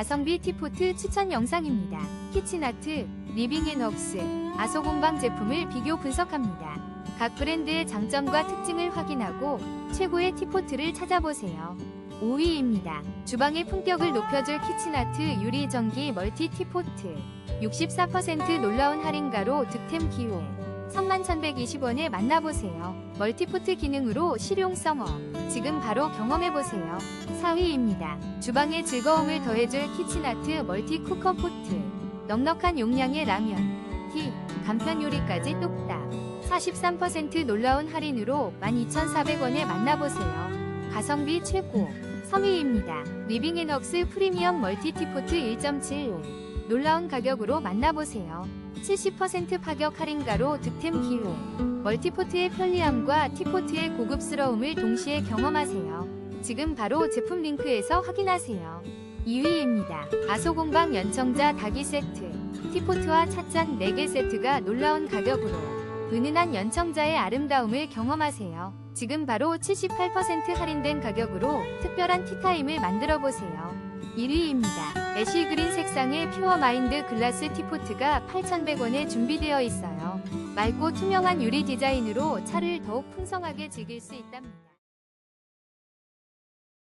가성비 티포트 추천 영상입니다. 키친아트, 리빙앤웍스, 아소공방 제품을 비교 분석합니다. 각 브랜드의 장점과 특징을 확인하고 최고의 티포트를 찾아보세요. 5위입니다. 주방의 품격을 높여줄 키친아트 유리 전기 멀티 티포트. 64% 놀라운 할인가로 득템 기회. 31,120원에 만나보세요. 멀티포트 기능으로 실용성 업. 지금 바로 경험해보세요. 4위입니다. 주방의 즐거움을 더해줄 키친아트 멀티 쿠커 포트. 넉넉한 용량의 라면, 티, 간편 요리까지 뚝딱. 43% 놀라운 할인으로 12,400원에 만나보세요. 가성비 최고. 3위입니다. 리빙앤웍스 프리미엄 멀티티포트 1.7. 놀라운 가격으로 만나보세요. 70% 파격 할인가로 득템 기회. 멀티포트의 편리함과 티포트의 고급스러움을 동시에 경험하세요. 지금 바로 제품 링크에서 확인하세요. 2위입니다. 아소공방 연청자 닭이 세트. 티포트와 찻잔 4개 세트가 놀라운 가격으로 은은한 연청자의 아름다움을 경험하세요. 지금 바로 78% 할인된 가격으로 특별한 티타임을 만들어 보세요. 1위입니다. 애쉬 그린 색상의 퓨어 마인드 글라스 티포트가 8,100원에 준비되어 있어요. 맑고 투명한 유리 디자인으로 차를 더욱 풍성하게 즐길 수 있답니다.